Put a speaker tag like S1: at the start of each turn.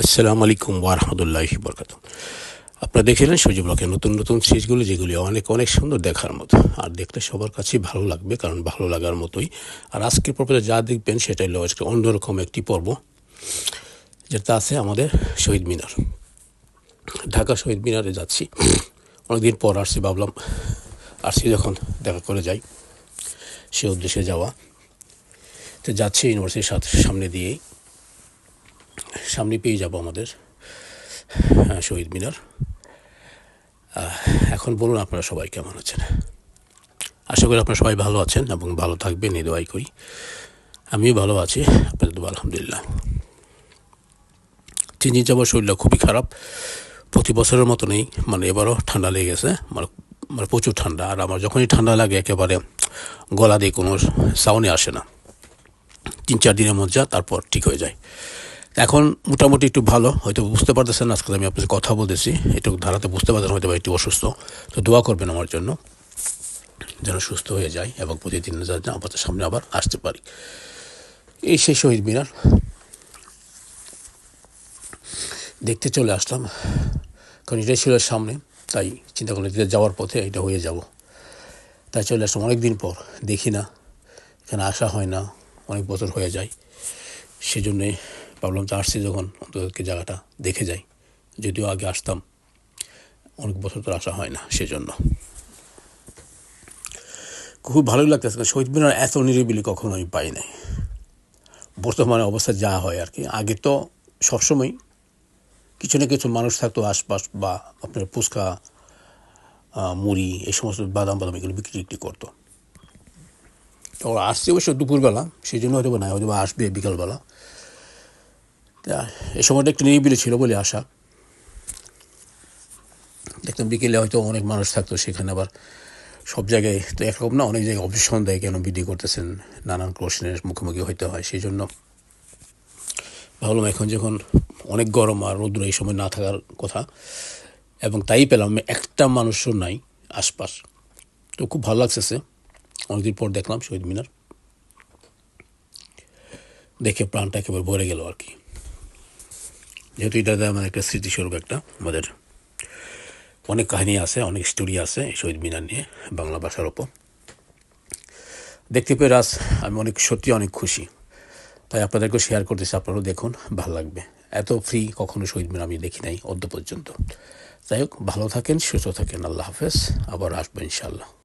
S1: আসসালামু আলাইকুম ওয়ারহমতুল্লাহি বরকাত আপনারা দেখছিলেন সূর্য ব্লকের নতুন নতুন সিরিজগুলো যেগুলি অনেক অনেক সুন্দর দেখার মতো। আর দেখতে সবার কাছেই ভালো লাগবে, কারণ ভালো লাগার মতোই। আর আজকের পর্বে যা দেখবেন সেটাই হলো আজকে অন্যরকম একটি পর্ব, যেটা আছে আমাদের শহীদ মিনার। ঢাকা শহীদ মিনারে যাচ্ছি। অনেকদিন পর আসছি, ভাবলাম আসছি যখন দেখা করে যাই, সে উদ্দেশ্যে যাওয়া। তো যাচ্ছি ইউনিভার্সিটির সাথে, সামনে দিয়েই। সামনে পেয়ে যাব আমাদের শহীদ মিনার। এখন বলুন আপনারা সবাই কেমন আছেন? আশা করি আপনারা সবাই ভালো আছেন এবং ভালো থাকবেন, এই দোয়াই করি। আমিও ভালো আছি, আপনাদের দোয়া, আলহামদুলিল্লাহ। তিন যাওয়ার শরীরটা খুবই খারাপ। প্রতি বছরের মতো নেই মানে এবারও ঠান্ডা লেগে গেছে মানে মানে প্রচুর ঠান্ডা। আর আমার যখনই ঠান্ডা লাগে, একেবারে গলা দিয়ে কোনো সাউন্ডে আসে না। তিন চার দিনের মধ্যে তারপর ঠিক হয়ে যায়। এখন মোটামুটি একটু ভালো। হয়তো বুঝতে পারতেছেন, আজকে আমি আপনাদের কথা বলতেছি। একটু ধারাতে বুঝতে পারতেন হয়তো একটু অসুস্থ। তো দোয়া করবেন আমার জন্য, যেন সুস্থ হয়ে যায় এবং প্রতিদিন যেন আমাদের সামনে আবার আসতে পারি। এই সেই শহীদ মিনার। দেখতে চলে আসলাম, কারণ এটাই ছিল সামনে, তাই চিন্তা করলাম এদিকে যাওয়ার পথে এটা হয়ে যাব। তাই চলে আসলাম অনেক দিন পর, দেখি না, এখানে আসা হয় না, অনেক বছর হয়ে যায়। সেজন্যে ভাবলাম যে আসছি যখন, অন্তত জায়গাটা দেখে যাই। যদিও আগে আসতাম, অনেক বছর তো আসা হয় না সেজন্য। খুব ভালোই লাগতেছে, কারণ শহীদ মিনার এত নিরিবিলি কখনো আমি পাই নাই। বর্তমানে অবস্থা যা হয় আর কি। আগে তো সবসময় কিছু না কিছু মানুষ থাকতো, আশপাশ বা আপনার ফুচকা মুড়ি, এই সমস্ত বাদাম বাদাম এগুলো বিক্রি টিক্রি করতো। ওরা আসছে অবশ্য দুপুরবেলা সেই জন্য হয়তো না হয়তো বা আসবে বিকালবেলা। এই সময়টা একটু নিরিবিলি ছিল বলে আসা দেখতাম বিকেলে হয়তো অনেক মানুষ থাকতো সেখানে, আবার সব জায়গায় তো একরকম না, অনেক জায়গায় অবজেকশন দেয় কেন ভিডিও করতেছেন, নানান কোশ্চেনের মুখোমুখি হইতে হয়, সেই জন্য ভাবলাম এখন যখন অনেক গরম আর রৌদ্র এই সময় না থাকার কথা, এবং তাই পেলাম একটা মানুষও নাই আশপাশ। তো খুব ভালো লাগতেছে। অনেকদিন পর দেখলাম শহীদ মিনার। দেখে প্রাণটা একেবারে ভরে গেল আর কি। যেহেতু এটা আমাদের একটা স্মৃতিস্বরূপ একটা, আমাদের অনেক কাহিনী আছে, অনেক স্টোরি আছে শহীদ মিনার নিয়ে, বাংলা ভাষার ওপর। দেখতে পেয়ে রাজ আমি অনেক, সত্যি অনেক খুশি। তাই আপনাদেরকেও শেয়ার করতেছি, আপনারাও দেখুন, ভালো লাগবে। এত ফ্রি কখনো শহীদ মিনার আমি দেখি নাই, অদ্য পর্যন্ত। যাই হোক, ভালো থাকেন, সুস্থ থাকেন, আল্লাহ হাফেজ, আবার আসব ইনশাল্লাহ